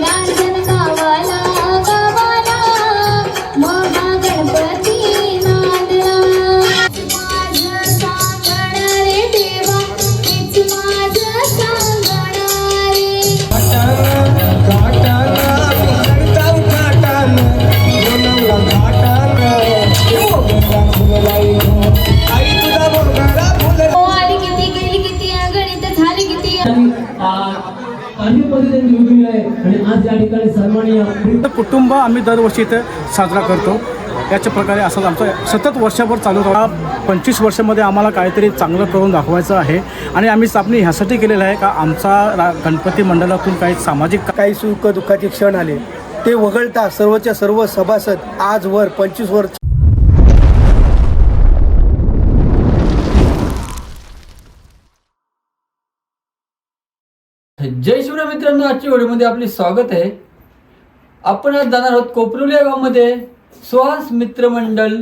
来。ठिकाणी सन्माननीय कुटुंब आम्ही दरवर्षी इथे साजरा करतो. याच्या प्रकारे असं आमचं सतत वर्षभर चालू राहा. पंचवीस वर्षामध्ये आम्हाला काहीतरी चांगलं करून दाखवायचं आहे. आणि आम्ही स्थापने ह्यासाठी केलेलं आहे का आमचा रा गणपती मंडळातून काही सामाजिक काही सुख दुःखाचे क्षण आले. ते वगळता सर्वच्या सर्व सभासद आजवर पंचवीस वर्ष जय शिवराय मित्रांनो आजच्या व्हिडिओमध्ये आपले स्वागत आहे. आपण आज जाणार आहोत कोपरोली या गावामध्ये. सुहास मित्रमंडळ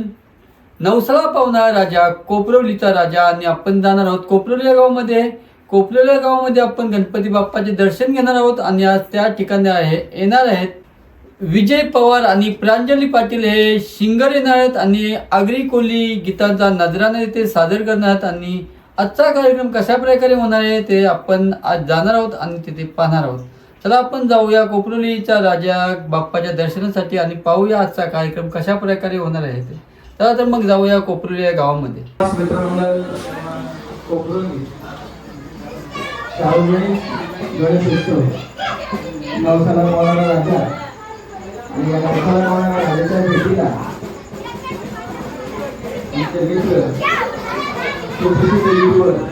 नवसाला पावणारा राजा कोपरवलीचा राजा आणि आपण जाणार आहोत कोपरोली या गावामध्ये. कोपरोली या गावामध्ये आपण गणपती बाप्पाचे दर्शन घेणार आहोत आणि आज त्या ठिकाणी आहे येणार आहेत विजय पवार आणि प्रांजली पाटील. हे शिंगर येणार आहेत आणि आगरी कोली गीतांचा नजराना येथे सादर करणार आहेत आणि आजचा कार्यक्रम कशा प्रकारे होणार आहे ते आपण आज जाणार आहोत आणि तिथे पाहणार आहोत. चला आपण जाऊया कोपरोलीच्या राजा बाप्पाच्या दर्शनासाठी आणि पाहूया आजचा कार्यक्रम कशा प्रकारे होणार आहे ते. चला तर मग जाऊया कोपरोली या गावामध्ये. आणि या नवसाला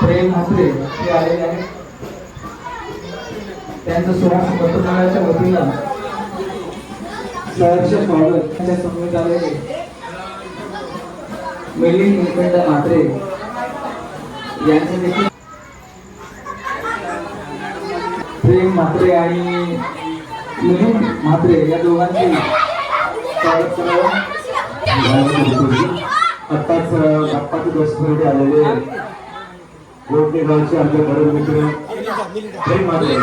प्रेम म्हात्रे हे आलेले आहेत. त्यांचं सुहास मंत्रमंडळाच्या वतीनं सहर्ष स्वागत त्यांच्यासमोर आलेले मिलिंद मुकुंद म्हात्रे यांचे देखील प्रेम म्हात्रे आणि मिलिंद म्हात्रे या दोघांची स्वागत करावं. आत्ताच बाप्पाचे दर्शनासाठी आलेले गोडके गावचे आमचे बरोबर मित्र. प्रेम म्हात्रे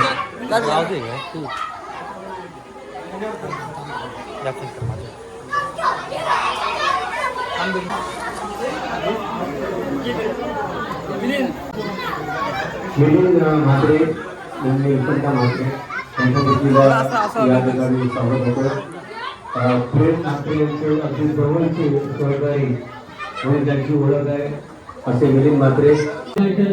मिलिंद म्हात्रे यांनी एकता म्हात्रे त्यांच्या पत्नीला या ठिकाणी स्वागत होतो. प्रेम म्हात्रे यांचे अगदी जवळचे सहकारी म्हणून त्यांची ओळख आहे. असे मिलिंद मात्रे स्वर्गी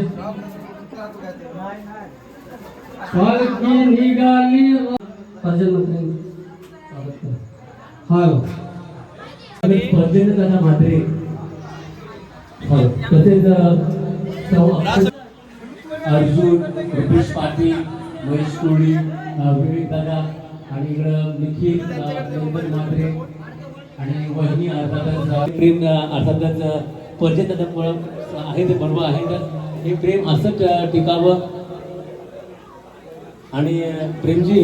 म्हात्रे. हो तसेच अर्जुन रुपेश पाटील महेश कोळी विवेक दादा आणि इकडं निखिल अ, म्हात्रे. आणि वहिनी अर्थातच प्रेम अर्थातच पर्यटन आहे ते बरोबर आहे तर हे प्रेम असंच टिकावं. आणि प्रेमजी.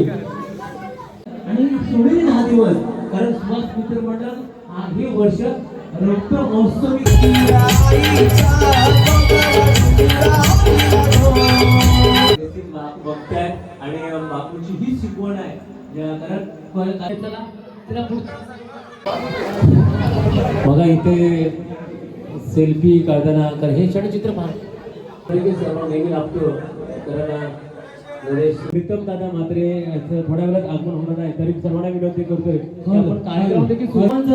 आणि सोडले दहा दिवस कारण सुभाष मित्र मंडळ हा वर्ष रक्त महोत्सवी बघताय आणि बापूची ही शिकवण आहे. कारण त्याला पुढचं- बघा इथे सेल्फी काढताना कारण हे क्षणचित्र पहा. लागतो. कारण प्रीतम दादा मात्रे थोड्या वेळात आगमन होणार आहे तरी सर्वांना विनंती करतोय. आपण कार्यक्रम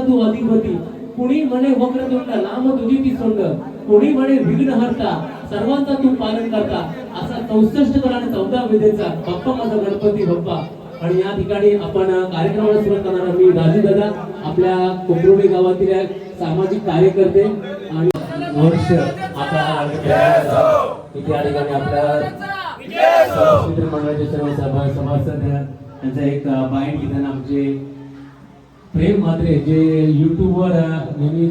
तू अधिपती. कुणी म्हणे वक्रतुंड लांब तुझी ती सोंड कोणी म्हणे विघ्न हरता सर्वांचा तू पालन करता. असा चौसष्ट आणि चौदा विधेचा बाप्पा माझा गणपती बाप्पा. आणि या ठिकाणी आपण कार्यक्रमाला सुरुवात करणार मी राजू दादा आपल्या कोपरोली गावातील एक सामाजिक कार्यकर्ते आणि वर्ष आता इथे या ठिकाणी आपल्या मित्र सर्व सभा सभासद यांचा एक बाईट घेताना आमचे प्रेम म्हात्रे जे युट्यूबवर नेहमी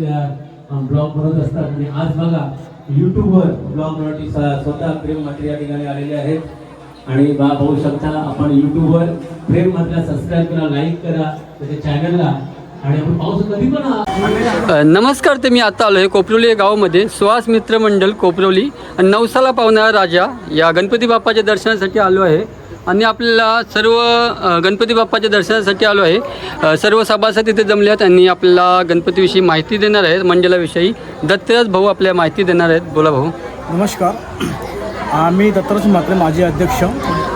ब्लॉग बनवत असतात. आणि आज बघा यूट्यूबवर ब्लॉग बनवण्याची स्वतः प्रेम म्हात्रे या ठिकाणी आलेले आहेत. आणि बा पाहू शकता आपण युट्यूबवर प्रेम म्हात्रेला सबस्क्राईब करा लाईक करा त्याच्या चॅनलला आणि आपण पाहू शकतो कधी पण हा- अ, नमस्कार ते मी आता आलो आहे कोपरोली या गावामध्ये. सुहास मित्र मंडळ कोपरोली. आणि नवसाला पावणारा राजा या गणपती बाप्पाच्या दर्शनासाठी आलो आहे. आणि आपल्याला सर्व गणपती बाप्पाच्या दर्शनासाठी आलो आहे. सर्व सभासद इथे जमले आहेत आणि आपल्याला गणपतीविषयी माहिती देणार आहेत. मंडळाविषयी दत्तराज भाऊ आपल्याला माहिती देणार आहेत. बोला भाऊ. नमस्कार. आम्ही दत्तराज म्हात्रे माजी अध्यक्ष.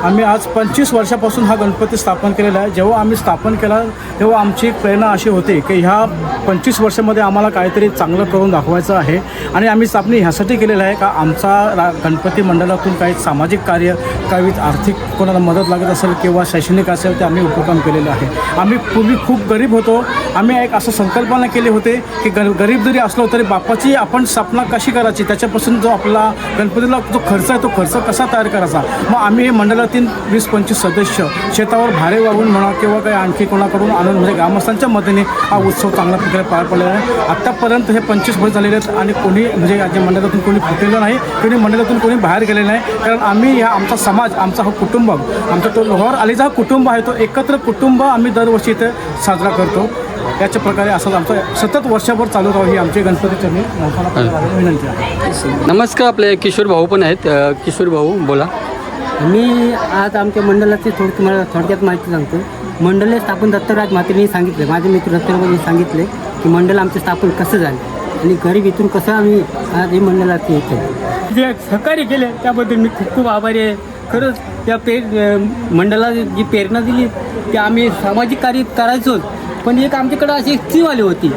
आम्ही आज पंचवीस वर्षापासून हा गणपती स्थापन केलेला आहे. जेव्हा आम्ही स्थापन केला तेव्हा आमची एक प्रेरणा अशी होती की ह्या पंचवीस वर्षामध्ये आम्हाला काहीतरी चांगलं करून दाखवायचं आहे. आणि आम्ही स्थापना ह्यासाठी केलेलं आहे का आमचा रा गणपती मंडळातून काही सामाजिक कार्य काही आर्थिक कोणाला मदत लागत असेल किंवा शैक्षणिक असेल ते आम्ही उपक्रम केलेलं आहे. आम्ही पूर्वी खूप गरीब होतो. आम्ही एक असं संकल्पना केली होती की ग गरीब जरी असलो तरी बापाची आपण स्थापना कशी करायची? त्याच्यापासून जो आपला गणपतीला जो खर्च आहे तो खर्च कसा तयार करायचा? मग आम्ही हे मंडळात मंडळातील वीस पंचवीस सदस्य शेतावर भारे वाहून म्हणा किंवा काही आणखी कोणाकडून आणून म्हणजे ग्रामस्थांच्या मदतीने हा उत्सव चांगल्या प्रकारे पार पडलेला आहे. आत्तापर्यंत हे पंचवीस वर्ष झालेले आहेत आणि कोणी म्हणजे या मंडळातून कोणी फुटलेलं नाही कोणी मंडळातून कोणी बाहेर गेलेलं नाही. कारण आम्ही ह्या आमचा समाज आमचा हा कुटुंब आमचा तो लोहार अलीचा हा कुटुंब आहे तो एकत्र कुटुंब आम्ही दरवर्षी इथे साजरा करतो. याच्या प्रकारे असंच आमचं सतत वर्षभर चालू राहावं ही आमची गणपतीच्या मी विनंती आहे. नमस्कार आपले किशोर भाऊ पण आहेत. किशोर भाऊ बोला. मी आज आमच्या मंडळाची थोडी तुम्हाला थोडक्यात माहिती सांगतो. मंडळ स्थापन दत्तराज म्हात्रेंनी सांगितले माझे मित्र दत्तराजांनी सांगितले की मंडळ आमचे स्थापन कसं झाले आणि गरीब इथून कसं आम्ही आज हे मंडळात येतो. जे सहकार्य केले त्याबद्दल मी खूप खूप आभारी आहे. खरंच त्या पे मंडळाला जी प्रेरणा दिली की आम्ही सामाजिक कार्य करायचोच. पण एक आमच्याकडं अशी एक थीम आली होती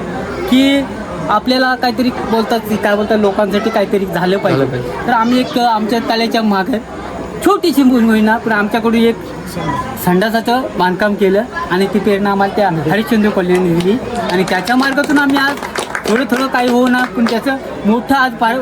की आपल्याला काहीतरी बोलतात की काय बोलतात लोकांसाठी काहीतरी झालं पाहिजे. तर आम्ही एक आमच्या तळ्याच्या मागे छोटीशी होईना पण आमच्याकडून एक संडासाचं बांधकाम केलं आणि ती प्रेरणा आम्हाला त्या हरिश्चंद्र कल्याणी दिली आणि त्याच्या मार्गातून आम्ही आज थोडं थोडं काही होणार पण त्याचं मोठं आज पार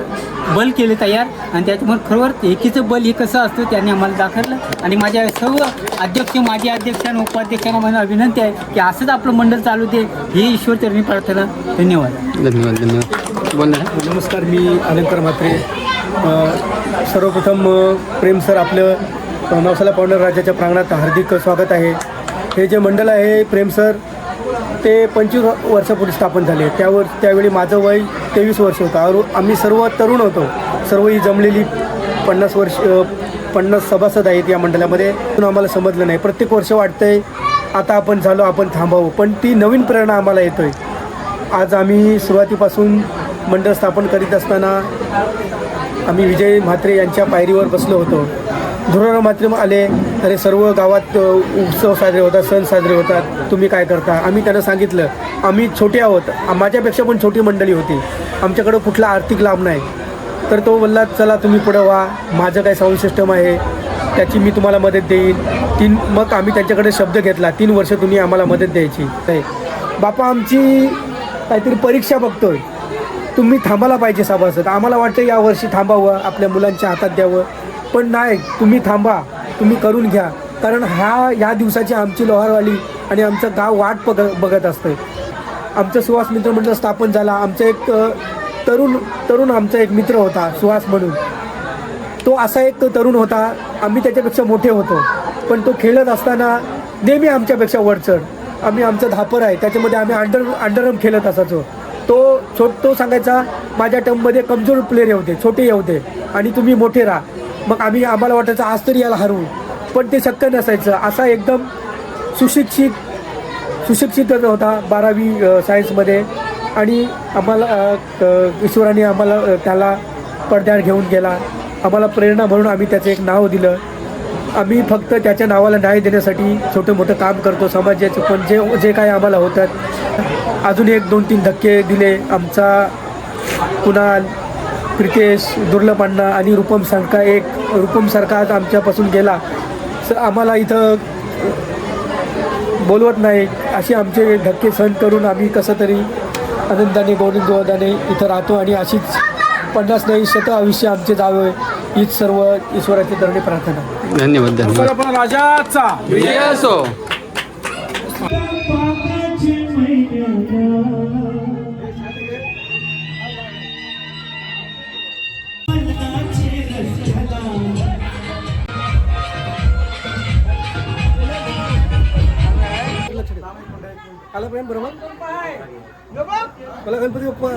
बल केलं तयार. आणि त्याच्यामुळे खरोखर एकीचं बल हे कसं असतं त्यांनी आम्हाला दाखवलं. आणि माझ्या सर्व अध्यक्ष माजी अध्यक्ष आणि उपाध्यक्षांना मला विनंती आहे की असंच आपलं मंडळ चालू दे. ही ईश्वरचरणी प्रार्थना. धन्यवाद. धन्यवाद धन्यवाद. बोला नमस्कार मी अनंतर म्हात्रे. सर्वप्रथम प्रेम सर आपलं नवसाला पावणर राज्याच्या प्रांगणात हार्दिक स्वागत आहे. हे जे मंडळ आहे प्रेम सर ते पंचवीस वर्षापूर्वी स्थापन झाले. त्यावर त्यावेळी माझं वय तेवीस वर्ष होतं. और आम्ही सर्व तरुण होतो. सर्व ही जमलेली पन्नास वर्ष पन्नास सभासद आहेत या मंडळामध्ये. पण आम्हाला समजलं नाही. प्रत्येक वर्ष वाटतंय आता आपण झालो आपण थांबावं. पण ती नवीन प्रेरणा आम्हाला येतो आहे आज आम्ही सुरुवातीपासून मंडळ स्थापन करीत असताना आम्ही विजय म्हात्रे यांच्या पायरीवर बसलो होतो. धुराराव म्हात्रे आले अरे सर्व गावात उत्सव साजरे होतात सण साजरे होतात. तुम्ही काय करता? आम्ही त्यांना सांगितलं आम्ही छोटे आहोत. माझ्यापेक्षा पण छोटी मंडळी होती. आमच्याकडं कुठला आर्थिक लाभ नाही. तर तो बोलला चला तुम्ही पुढं व्हा. माझं काय साऊंड सिस्टम आहे. त्याची मी तुम्हाला मदत देईन. तीन मग आम्ही त्यांच्याकडे शब्द घेतला तीन वर्ष तुम्ही आम्हाला मदत द्यायची. नाही बापा आमची काहीतरी परीक्षा बघतोय. तुम्ही थांबायला पाहिजे सभासद आम्हाला वाटतं यावर्षी थांबावं आपल्या मुलांच्या हातात द्यावं. पण नाही तुम्ही थांबा तुम्ही करून घ्या. कारण ह्या या दिवसाची आमची लोहारवाली आणि आमचं गाव वाट बघ बघत असतं आमचं सुहास मित्र मंडळ स्थापन झाला. आमचं एक तरुण तरुण आमचा एक मित्र होता सुहास म्हणून. तो असा एक तरुण होता. आम्ही त्याच्यापेक्षा मोठे होतो. पण तो खेळत असताना नेहमी आमच्यापेक्षा वरचढ. आम्ही आमचं धापर आहे. त्याच्यामध्ये आम्ही अंडर अंडरम खेळत असायचो. तो छो तो सांगायचा माझ्या टर्ममध्ये कमजोर प्लेयर हे होते छोटे हे होते आणि तुम्ही मोठे राहा. मग आम्ही आम्हाला वाटायचं आज तरी याला हरवू. पण ते शक्य नसायचं. असा एकदम सुशिक्षित सुशिक्षित होता बारावी सायन्समध्ये आणि आम्हाला ईश्वराने आम्हाला त्याला पडद्यावर घेऊन गेला. आम्हाला प्रेरणा म्हणून आम्ही त्याचं एक नाव दिलं. आम्ही फक्त त्याच्या नावाला न्याय देण्यासाठी छोटं मोठं काम करतो समाजाचं. पण जे जे काय आम्हाला होतात अजून एक दोन तीन धक्के दिले आमचा कुणाल प्रितेश दुर्लभ अण्णा आणि रूपमसारखा एक. रूपमसारखा आज आमच्यापासून गेला. स आम्हाला इथं बोलवत नाही. असे आमचे धक्के सहन करून आम्ही कसं तरी आनंदाने गोविंदवादाने इथं राहतो आणि अशीच पन्नास नाही शत आयुष्य आमचे जावे. हीच सर्व ईश्वराची धरणी प्रार्थना. धन्यवाद धन्यवाद. आपण राजाचा विजय असो. आला प्रेम बरोबर? मला गणपती बाप्पा.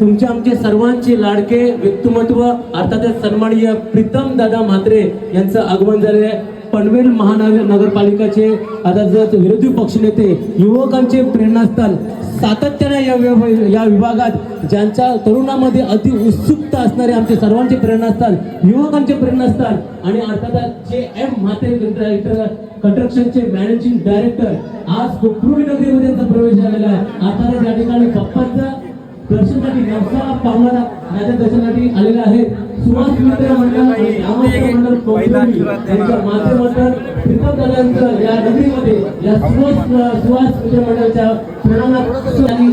तुमचे आमचे सर्वांचे लाडके व्यक्तिमत्व अर्थातच सन्माननीय प्रीतम दादा म्हात्रे यांचं आगमन झालेलं आहे. पनवेल महानगर नगरपालिकाचे आता जर विरोधी पक्षनेते युवकांचे प्रेरणास्थान सातत्याने या या विभागात ज्यांच्या तरुणामध्ये अति उत्सुकता असणारे आमचे सर्वांचे प्रेरणास्थान युवकांचे प्रेरणास्थान आणि अर्थातच जे एम म्हाते कन्स्ट्रक्शनचे मॅनेजिंग डायरेक्टर आज कोकरुली नगरीमध्ये त्यांचा प्रवेश झालेला आहे. अर्थातच या ठिकाणी बाप्पांचा दर्शनासाठी व्यवसाय पावणारा राजा दर्शनासाठी आलेला आहे. सुहास मित्र मंडळ मंडळ कोकरुली यांच्या माध्यमातून प्रीतम या नगरीमध्ये या सुहास सुहास मित्र मंडळाच्या प्रणामात आणि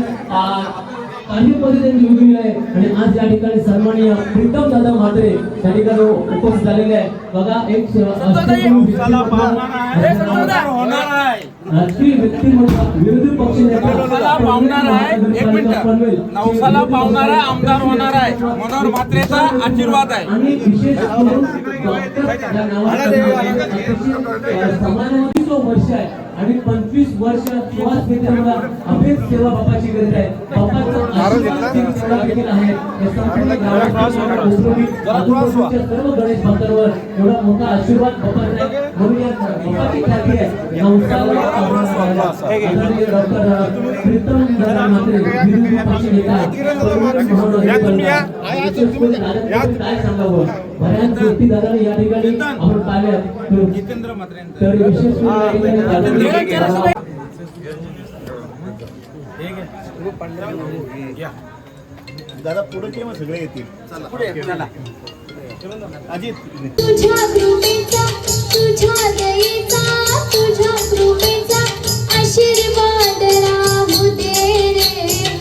काही पद्धतीने निवडून आहे आणि आज या ठिकाणी सन्माननीय प्रीतम दादा म्हात्रे या ठिकाणी उपस्थित झालेले आहे बघा एक राजकीय व्यक्तिमत्व विरोधी पक्ष नवसाला पावणार आहे आमदार होणार आहे. मनोहर म्हात्रेचा आशीर्वाद आहे. आणि विशेष करून डॉक्टर या नावाचं अतिशय समानमतीचं वर्ष आहे आणि पंचवीस वर्ष सुहास मित्रांना अभेद सेवा बापाची करत आहे. बापाचं आशीर्वाद ते सेवा देखील आहे. संपूर्ण गावाच्या कोकणी, आजूबाजूच्या सर्व गणेश भक्तांवर एवढा मोठा आशीर्वाद बापाचा आहे. म्हणून या बापाची ख्याती आहे. डॉक्टर प्रीतम दादा नेता काय सांगावं? बऱ्याच गोष्टी ठिकाणी आपण पाहिल्या म्हात्रे तर विशेष दादा पुढे केव्हा सगळे येतील. अजित. तुझ्या कृपेचा तुझ्या दयेचा तुझ्या कृपेचा आशीर्वाद राहू दे रे.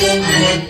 नाही